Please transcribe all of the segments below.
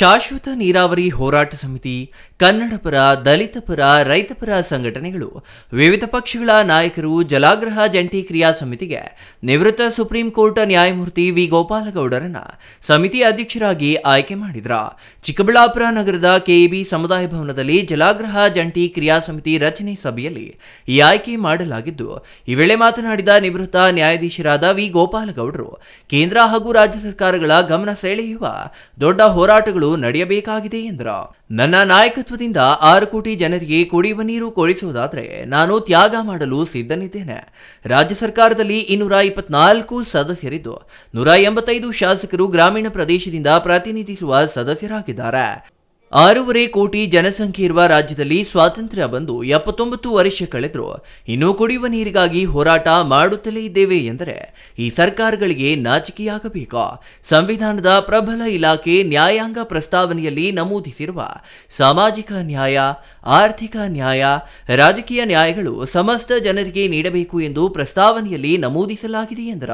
ಶಾಶ್ವತ ನೀರಾವರಿ ಹೋರಾಟ ಸಮಿತಿ ಕನ್ನಡ ಪರ ದಲಿತ ಪರ ರೈತ ಪರ ಸಂಘಟನೆಗಳು, ವಿವಿಧ ಪಕ್ಷಗಳ ನಾಯಕರು ಜಲಾಗ್ರಹ ಜಂಟಿ ಕ್ರಿಯಾ ಸಮಿತಿಗೆ ನಿವೃತ್ತ ಸುಪ್ರೀಂ ಕೋರ್ಟ್ ನ್ಯಾಯಮೂರ್ತಿ ವಿ. ಗೋಪಾಲಗೌಡರನ್ನ ಸಮಿತಿ ಅಧ್ಯಕ್ಷರಾಗಿ ಆಯ್ಕೆ ಮಾಡಿದ್ರ. ಚಿಕ್ಕಬಳ್ಳಾಪುರ ನಗರದ ಕೆಇಬಿ ಸಮುದಾಯ ಭವನದಲ್ಲಿ ಜಲಾಗ್ರಹ ಜಂಟಿ ಕ್ರಿಯಾ ಸಮಿತಿ ರಚನೆ ಸಭೆಯಲ್ಲಿ ಈ ಆಯ್ಕೆ ಮಾಡಲಾಗಿದ್ದು, ಈ ವೇಳೆ ಮಾತನಾಡಿದ ನಿವೃತ್ತ ನ್ಯಾಯಾಧೀಶರಾದ ವಿ. ಗೋಪಾಲಗೌಡರು, ಕೇಂದ್ರ ಹಾಗೂ ರಾಜ್ಯ ಸರ್ಕಾರಗಳ ಗಮನ ಸೆಳೆಯುವ ದೊಡ್ಡ ಹೋರಾಟಗಳು ನಡೆಯಬೇಕಾಗಿದೆ ಎಂದರು. ನನ್ನ ನಾಯಕತ್ವದಿಂದ ಆರು ಕೋಟಿ ಜನರಿಗೆ ಕುಡಿಯುವ ನೀರು ಕೊಡಿಸುವುದಾದರೆ ನಾನು ತ್ಯಾಗ ಮಾಡಲು ಸಿದ್ಧನಿದ್ದೇನೆ. ರಾಜ್ಯ ಸರ್ಕಾರದಲ್ಲಿ ಇನ್ನೂರ ಇಪ್ಪತ್ನಾಲ್ಕು ಸದಸ್ಯರಿದ್ದು, ನೂರ ಎಂಬತ್ತೈದು ಶಾಸಕರು ಗ್ರಾಮೀಣ ಪ್ರದೇಶದಿಂದ ಪ್ರತಿನಿಧಿಸುವ ಸದಸ್ಯರಾಗಿದ್ದಾರೆ. ಆರೂವರೆ ಕೋಟಿ ಜನಸಂಖ್ಯೆ ಇರುವ ರಾಜ್ಯದಲ್ಲಿ ಸ್ವಾತಂತ್ರ್ಯ ಬಂದು ಎಪ್ಪತ್ತೊಂಬತ್ತು ವರ್ಷ ಕಳೆದರೂ ಇನ್ನೂ ಕುಡಿಯುವ ನೀರಿಗಾಗಿ ಹೋರಾಟ ಮಾಡುತ್ತಲೇ ಇದ್ದೇವೆ ಎಂದರೆ ಈ ಸರ್ಕಾರಗಳಿಗೆ ನಾಚಿಕೆಯಾಗಬೇಕು? ಸಂವಿಧಾನದ ಪ್ರಬಲ ಇಲಾಖೆ ನ್ಯಾಯಾಂಗ ಪ್ರಸ್ತಾವನೆಯಲ್ಲಿ ನಮೂದಿಸಿರುವ ಸಾಮಾಜಿಕ ನ್ಯಾಯ, ಆರ್ಥಿಕ ನ್ಯಾಯ, ರಾಜಕೀಯ ನ್ಯಾಯಗಳು ಸಮಸ್ತ ಜನರಿಗೆ ನೀಡಬೇಕು ಎಂದು ಪ್ರಸ್ತಾವನೆಯಲ್ಲಿ ನಮೂದಿಸಲಾಗಿದೆ ಎಂದರ.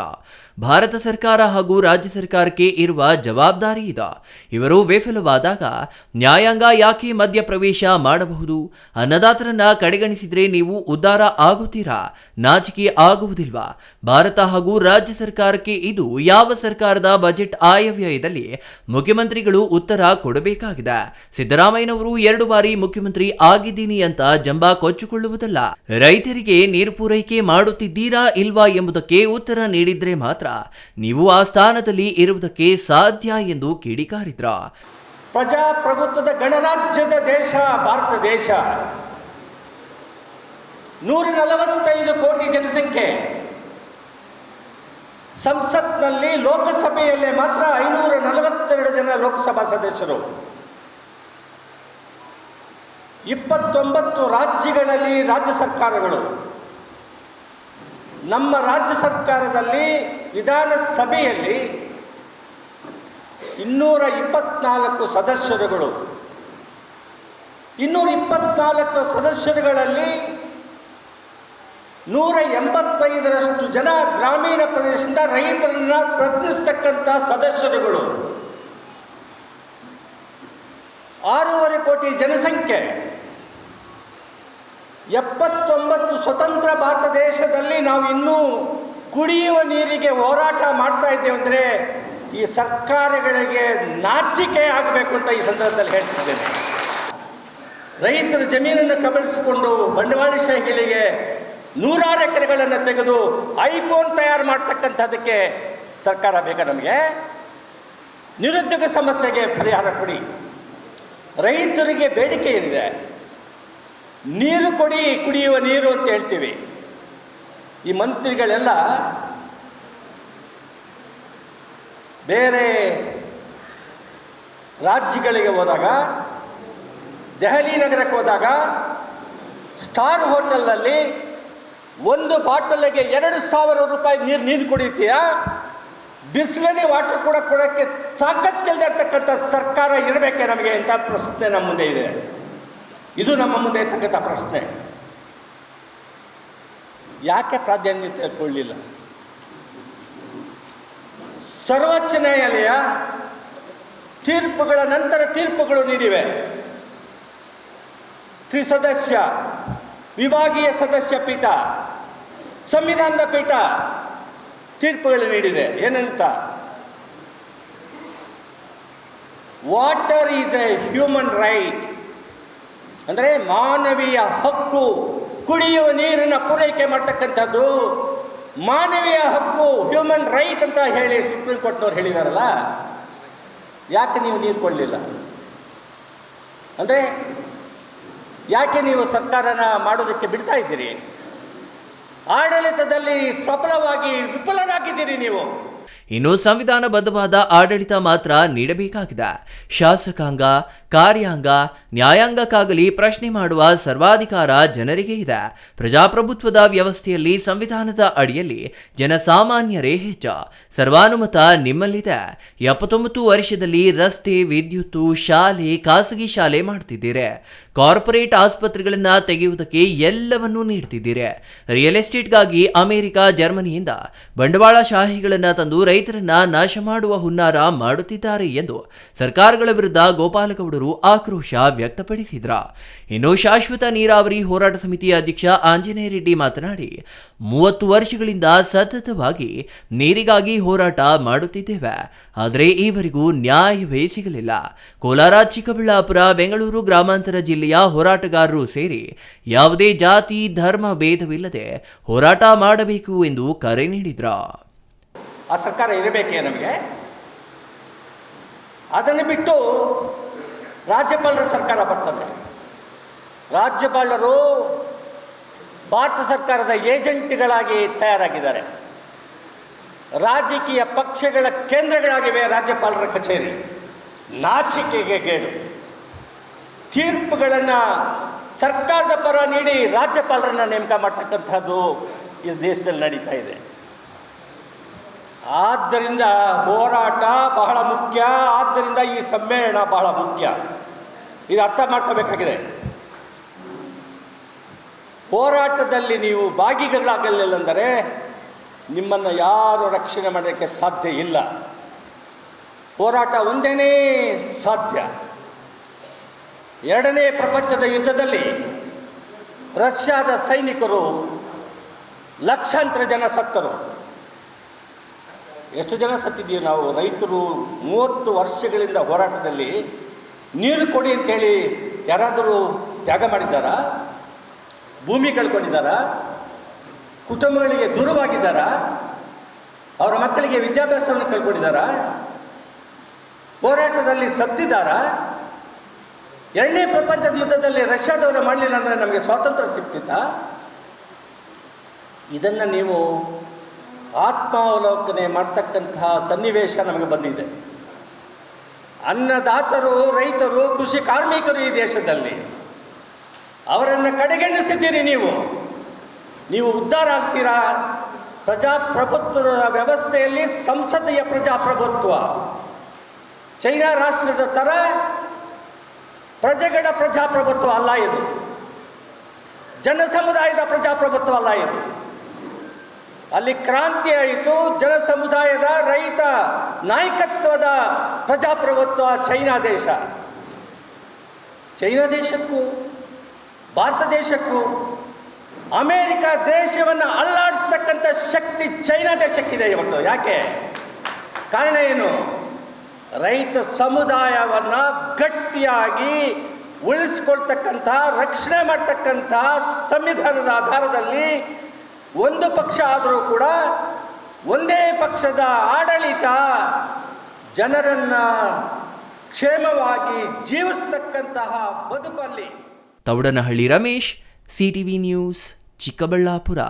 ಭಾರತ ಸರ್ಕಾರ ಹಾಗೂ ರಾಜ್ಯ ಸರ್ಕಾರಕ್ಕೆ ಇರುವ ಜವಾಬ್ದಾರಿ ಇದೆ. ಇವರು ವಿಫಲವಾದಾಗ ನ್ಯಾಯಾಂಗ ಯಾಕೆ ಮಧ್ಯಪ್ರವೇಶ ಮಾಡಬಹುದು? ಅನ್ನದಾತರನ್ನ ಕಡೆಗಣಿಸಿದ್ರೆ ನೀವು ಉದ್ಧಾರ ಆಗುತ್ತೀರಾ? ನಾಚಿಕೆ ಆಗುವುದಿಲ್ವಾ? ಭಾರತ ಹಾಗೂ ರಾಜ್ಯ ಸರ್ಕಾರಕ್ಕೆ ಇದು ಯಾವ ಸರ್ಕಾರದ ಬಜೆಟ್ ಆಯವ್ಯಯದಲ್ಲಿ ಮುಖ್ಯಮಂತ್ರಿಗಳು ಉತ್ತರ ಕೊಡಬೇಕಾಗಿದೆ? ಸಿದ್ದರಾಮಯ್ಯನವರು ಎರಡು ಬಾರಿ ಮುಖ್ಯಮಂತ್ರಿ ಆಗಿದ್ದೀನಿ ಅಂತ ಜಂಬ ಕೊಚ್ಚಿಕೊಳ್ಳುವುದಲ್ಲ. ರೈತರಿಗೆ ನೀರು ಪೂರೈಕೆ ಮಾಡುತ್ತಿದ್ದೀರಾ ಇಲ್ವಾ ಎಂಬುದಕ್ಕೆ ಉತ್ತರ ನೀಡಿದ್ರೆ ಮಾತ್ರ ನೀವು ಆ ಸ್ಥಾನದಲ್ಲಿ ಇರುವುದಕ್ಕೆ ಸಾಧ್ಯ ಎಂದು ಕಿಡಿಕಾರಿದ್ರ. ಪ್ರಜಾಪ್ರಭುತ್ವದ ಗಣರಾಜ್ಯದ ದೇಶ, ಭಾರತ ದೇಶ. ನೂರ ನಲವತ್ತೈದು ಕೋಟಿ ಜನಸಂಖ್ಯೆ. ಸಂಸತ್ನಲ್ಲಿ ಲೋಕಸಭೆಯಲ್ಲೇ ಮಾತ್ರ ಐನೂರ ನಲವತ್ತೆರಡು ಜನ ಲೋಕಸಭಾ ಸದಸ್ಯರು. ಇಪ್ಪತ್ತೊಂಬತ್ತು ರಾಜ್ಯಗಳಲ್ಲಿ ರಾಜ್ಯ ಸರ್ಕಾರಗಳು. ನಮ್ಮ ರಾಜ್ಯ ಸರ್ಕಾರದಲ್ಲಿ ವಿಧಾನಸಭೆಯಲ್ಲಿ ಇನ್ನೂರ ಇಪ್ಪತ್ನಾಲ್ಕು ಸದಸ್ಯರುಗಳು. ಇನ್ನೂರ ಇಪ್ಪತ್ನಾಲ್ಕು ಸದಸ್ಯರುಗಳಲ್ಲಿ ನೂರ ಎಂಬತ್ತೈದರಷ್ಟು ಜನ ಗ್ರಾಮೀಣ ಪ್ರದೇಶದಿಂದ ರೈತರನ್ನ ಪ್ರತಿನಿಸ್ತಕ್ಕಂಥ ಸದಸ್ಯರುಗಳು. ಆರೂವರೆ ಕೋಟಿ ಜನಸಂಖ್ಯೆ. ಎಪ್ಪತ್ತೊಂಬತ್ತು ಸ್ವತಂತ್ರ ಭಾರತ ದೇಶದಲ್ಲಿ ನಾವು ಇನ್ನೂ ಕುಡಿಯುವ ನೀರಿಗೆ ಹೋರಾಟ ಮಾಡ್ತಾ ಇದ್ದೇವೆ ಅಂದರೆ ಈ ಸರ್ಕಾರಗಳಿಗೆ ನಾಚಿಕೆ ಆಗಬೇಕು ಅಂತ ಈ ಸಂದರ್ಭದಲ್ಲಿ ಹೇಳ್ತಿದ್ದೇನೆ. ರೈತರ ಜಮೀನನ್ನು ಕಬಳಿಸಿಕೊಂಡು ಬಂಡವಾಳಶಾಹಿಗಳಿಗೆ ನೂರಾರು ಎಕರೆಗಳನ್ನು ತೆಗೆದು ಐಫೋನ್ ತಯಾರು ಮಾಡ್ತಕ್ಕಂಥದಕ್ಕೆ ಸರ್ಕಾರ ಬೇಕಾ ನಮಗೆ ನಿರುದ್ಯೋಗ ಸಮಸ್ಯೆಗೆ ಪರಿಹಾರ ಕೊಡಿ. ರೈತರಿಗೆ ಬೇಡಿಕೆ ಏನಿದೆ? ನೀರು ಕೊಡಿ, ಕುಡಿಯುವ ನೀರು ಅಂತ ಹೇಳ್ತೀವಿ. ಈ ಮಂತ್ರಿಗಳೆಲ್ಲ ಬೇರೆ ರಾಜ್ಯಗಳಿಗೆ ಹೋದಾಗ, ದೆಹಲಿ ನಗರಕ್ಕೆ ಹೋದಾಗ, ಸ್ಟಾರ್ ಹೋಟೆಲ್ನಲ್ಲಿ ಒಂದು ಬಾಟಲಿಗೆ ಎರಡು ಸಾವಿರ ರೂಪಾಯಿ ನೀರು ನೀರು ಕುಡಿತೀಯಾ ಬಿಸಿಲಲ್ಲಿ ವಾಟರ್ ಕೂಡ ಕೊಡೋಕ್ಕೆ ತಾಕತ್ತಿಲ್ಲದೆ ಇರ್ತಕ್ಕಂಥ ಸರ್ಕಾರ ಇರಬೇಕೆ ನಮಗೆ ಅಂತ ಪ್ರಶ್ನೆ ನಮ್ಮ ಮುಂದೆ ಇದೆ. ಇದು ನಮ್ಮ ಮುಂದೆ ಇರ್ತಕ್ಕಂಥ ಪ್ರಶ್ನೆ. ಯಾಕೆ ಪ್ರಾಧಾನ್ಯತೆ ಕೊಡಲಿಲ್ಲ ಸರ್ವೋಚ್ಚ ನ್ಯಾಯಾಲಯ ತೀರ್ಪುಗಳ ನಂತರ ತೀರ್ಪುಗಳು ನೀಡಿವೆ. ತ್ರಿಸದಸ್ಯ, ವಿಭಾಗೀಯ ಸದಸ್ಯ ಪೀಠ, ಸಂವಿಧಾನದ ಪೀಠ ತೀರ್ಪುಗಳು ನೀಡಿದೆ ಏನಂತ? Water is a human right ಅಂದರೆ ಮಾನವೀಯ ಹಕ್ಕು, ಕುಡಿಯುವ ನೀರನ್ನು ಪೂರೈಕೆ ಮಾಡ್ತಕ್ಕಂಥದ್ದು. ಮಾನವೀಯ ಹಕ್ಕು ಹ್ಯೂಮನ್ ರೈಟ್ ಅಂತ ಹೇಳಿ ಸುಪ್ರೀಂ ಕೋರ್ಟ್ನವ್ರು ಹೇಳಿದಾರಲ್ಲ, ಯಾಕೆ ನೀವು ನೀರು ಕೊಡಲಿಲ್ಲ? ಅಂದರೆ ಯಾಕೆ ನೀವು ಸರ್ಕಾರನ ಮಾಡೋದಕ್ಕೆ ಬಿಡ್ತಾ ಇದ್ದೀರಿ? ಆಡಳಿತದಲ್ಲಿ ಸಫಲವಾಗಿ ವಿಫಲರಾಗಿದ್ದೀರಿ ನೀವು. ಇನ್ನು ಸಂವಿಧಾನಬದ್ಧವಾದ ಆಡಳಿತ ಮಾತ್ರ ನೀಡಬೇಕಾಗಿದೆ. ಶಾಸಕಾಂಗ, ಕಾರ್ಯಾಂಗ ನ್ಯಾಯಾಂಗಕ್ಕಾಗಲಿ ಪ್ರಶ್ನೆ ಮಾಡುವ ಸರ್ವಾಧಿಕಾರ ಜನರಿಗೆ ಇದೆ. ಪ್ರಜಾಪ್ರಭುತ್ವದ ವ್ಯವಸ್ಥೆಯಲ್ಲಿ ಸಂವಿಧಾನದ ಅಡಿಯಲ್ಲಿ ಜನಸಾಮಾನ್ಯರೇ ಹೆಚ್ಚ. ಸರ್ವಾನುಮತ ನಿಮ್ಮಲ್ಲಿದೆ. ಎಪ್ಪತ್ತೊಂಬತ್ತು ವರ್ಷದಲ್ಲಿ ರಸ್ತೆ ವಿದ್ಯುತ್ ಶಾಲೆ, ಖಾಸಗಿ ಶಾಲೆ ಮಾಡ್ತಿದ್ದೀರಿ. ಕಾರ್ಪೊರೇಟ್ ಆಸ್ಪತ್ರೆಗಳನ್ನ ತೆಗೆಯುವುದಕ್ಕೆ ಎಲ್ಲವನ್ನೂ ನೀಡ್ತಿದ್ದೀರಿ. ರಿಯಲ್ ಎಸ್ಟೇಟ್ಗಾಗಿ ಅಮೆರಿಕ, ಜರ್ಮನಿಯಿಂದ ಬಂಡವಾಳಶಾಹಿಗಳನ್ನ ತಂದು ರೈತರನ್ನ ನಾಶ ಮಾಡುವ ಹುನ್ನಾರ ಮಾಡುತ್ತಿದ್ದಾರೆ ಎಂದು ಸರ್ಕಾರಗಳ ವಿರುದ್ಧ ಗೋಪಾಲಗೌಡರು ಆಕ್ರೋಶ ವ್ಯಕ್ತಪಡಿಸಿದ್ರ. ಇನ್ನು ಶಾಶ್ವತ ನೀರಾವರಿ ಹೋರಾಟ ಸಮಿತಿಯ ಅಧ್ಯಕ್ಷ ಆಂಜನೇಯ ರೆಡ್ಡಿ ಮಾತನಾಡಿ, ಮೂವತ್ತು ವರ್ಷಗಳಿಂದ ಸತತವಾಗಿ ನೀರಿಗಾಗಿ ಹೋರಾಟ ಮಾಡುತ್ತಿದ್ದೇವೆ. ಆದರೆ ಈವರೆಗೂ ನ್ಯಾಯವೇ ಸಿಗಲಿಲ್ಲ. ಕೋಲಾರ, ಚಿಕ್ಕಬಳ್ಳಾಪುರ, ಬೆಂಗಳೂರು ಗ್ರಾಮಾಂತರ ಜಿಲ್ಲೆಯ ಹೋರಾಟಗಾರರು ಸೇರಿ ಯಾವುದೇ ಜಾತಿ, ಧರ್ಮ, ಭೇದವಿಲ್ಲದೆ ಹೋರಾಟ ಮಾಡಬೇಕು ಎಂದು ಕರೆ ನೀಡಿದ್ರು. ಆ ಸರ್ಕಾರ ಇರಬೇಕೇ ನಮಗೆ? ಅದನ್ನು ಬಿಟ್ಟು ರಾಜ್ಯಪಾಲರ ಸರ್ಕಾರ ಬರ್ತದೆ. ರಾಜ್ಯಪಾಲರು ಭಾರತ ಸರ್ಕಾರದ ಏಜೆಂಟ್ಗಳಾಗಿ ತಯಾರಾಗಿದ್ದಾರೆ. ರಾಜಕೀಯ ಪಕ್ಷಗಳ ಕೇಂದ್ರಗಳಾಗಿವೆ ರಾಜ್ಯಪಾಲರ ಕಚೇರಿ. ನಾಚಿಕೆಗೆ ಗೇಡು. ತೀರ್ಪುಗಳನ್ನು ಸರ್ಕಾರದ ಪರ ನೀಡಿ ರಾಜ್ಯಪಾಲರನ್ನ ನೇಮಕ ಮಾಡ್ತಕ್ಕಂಥದ್ದು ಈ ದೇಶದಲ್ಲಿ ನಡೀತಾ ಇದೆ. ಆದ್ದರಿಂದ ಹೋರಾಟ ಬಹಳ ಮುಖ್ಯ. ಆದ್ದರಿಂದ ಈ ಸಮ್ಮೇಳನ ಬಹಳ ಮುಖ್ಯ. ಇದು ಅರ್ಥ ಮಾಡ್ಕೋಬೇಕಾಗಿದೆ. ಹೋರಾಟದಲ್ಲಿ ನೀವು ಭಾಗಿಗಳಾಗಲಿಲ್ಲಂದರೆ ನಿಮ್ಮನ್ನು ಯಾರು ರಕ್ಷಣೆ ಮಾಡೋಕ್ಕೆ ಸಾಧ್ಯ ಇಲ್ಲ. ಹೋರಾಟ ಒಂದೇನೇ ಸಾಧ್ಯ. ಎರಡನೇ ಪ್ರಪಂಚದ ಯುದ್ಧದಲ್ಲಿ ರಷ್ಯಾದ ಸೈನಿಕರು ಲಕ್ಷಾಂತರ ಜನ ಸತ್ತರು. ಎಷ್ಟು ಜನ ಸತ್ತಿದ್ದೀವಿ ನಾವು? ರೈತರು ಮೂವತ್ತು ವರ್ಷಗಳಿಂದ ಹೋರಾಟದಲ್ಲಿ ನೀರು ಕೊಡಿ ಅಂತೇಳಿ ಯಾರಾದರೂ ತ್ಯಾಗ ಮಾಡಿದ್ದಾರಾ? ಭೂಮಿ ಕಳ್ಕೊಂಡಿದ್ದಾರಾ? ಕುಟುಂಬಗಳಿಗೆ ದೂರವಾಗಿದ್ದಾರಾ? ಅವರ ಮಕ್ಕಳಿಗೆ ವಿದ್ಯಾಭ್ಯಾಸವನ್ನು ಕಳ್ಕೊಂಡಿದ್ದಾರಾ? ಹೋರಾಟದಲ್ಲಿ ಸತ್ತಿದ್ದಾರಾ? ಎರಡನೇ ಪ್ರಪಂಚದ ಯುದ್ಧದಲ್ಲಿ ರಷ್ಯಾದವರು ಮಾಡಲಿಲ್ಲ ಅಂದರೆ ನಮಗೆ ಸ್ವಾತಂತ್ರ್ಯ ಸಿಗ್ತಿದ್ದ ಇದನ್ನು ನೀವು ಆತ್ಮಾವಲೋಕನೆ ಮಾಡ್ತಕ್ಕಂತಹ ಸನ್ನಿವೇಶ ನಮಗೆ ಬಂದಿದೆ. ಅನ್ನದಾತರು, ರೈತರು, ಕೃಷಿ ಕಾರ್ಮಿಕರು ಈ ದೇಶದಲ್ಲಿ. ಅವರನ್ನು ಕಡೆಗಣಿಸಿದ್ದೀರಿ ನೀವು. ನೀವು ಉದ್ಧಾರ ಆಗ್ತೀರಾ? ಪ್ರಜಾಪ್ರಭುತ್ವದ ವ್ಯವಸ್ಥೆಯಲ್ಲಿ ಸಂಸದೀಯ ಪ್ರಜಾಪ್ರಭುತ್ವ. ಚೈನಾ ರಾಷ್ಟ್ರದ ಥರ ಪ್ರಜೆಗಳ ಪ್ರಜಾಪ್ರಭುತ್ವ ಅಲ್ಲ ಇದು. ಜನ ಸಮುದಾಯದ ಪ್ರಜಾಪ್ರಭುತ್ವ ಅಲ್ಲ ಇದು. ಅಲ್ಲಿ ಕ್ರಾಂತಿ ಆಯಿತು, ಜನ ಸಮುದಾಯದ, ರೈತ, ನಾಯಕತ್ವದ ಪ್ರಜಾಪ್ರಭುತ್ವ ಚೈನಾ ದೇಶ. ಚೈನಾ ದೇಶಕ್ಕೂ, ಭಾರತ ದೇಶಕ್ಕೂ, ಅಮೇರಿಕ ದೇಶವನ್ನು ಅಲ್ಲಾಡಿಸ್ತಕ್ಕಂಥ ಶಕ್ತಿ ಚೈನಾ ದೇಶಕ್ಕಿದೆ ಇವತ್ತು ಯಾಕೆ? ಕಾರಣ ಏನು? ರೈತ ಸಮುದಾಯವನ್ನು ಗಟ್ಟಿಯಾಗಿ ಉಳಿಸ್ಕೊಳ್ತಕ್ಕಂಥ, ರಕ್ಷಣೆ ಮಾಡ್ತಕ್ಕಂಥ ಸಂವಿಧಾನದ ಆಧಾರದಲ್ಲಿ ಒಂದು ಪಕ್ಷ ಆದರೂ ಕೂಡ ಒಂದೇ ಪಕ್ಷದ ಆಡಳಿತ ಜನರನ್ನು ಕ್ಷೇಮವಾಗಿ ಜೀವಿಸ್ತಕ್ಕಂತಹ ಬದುಕಲ್ಲಿ ತೌಡನಹಳ್ಳಿ ರಮೇಶ್, ಸಿಟಿವಿ ನ್ಯೂಸ್, ಚಿಕ್ಕಬಳ್ಳಾಪುರ.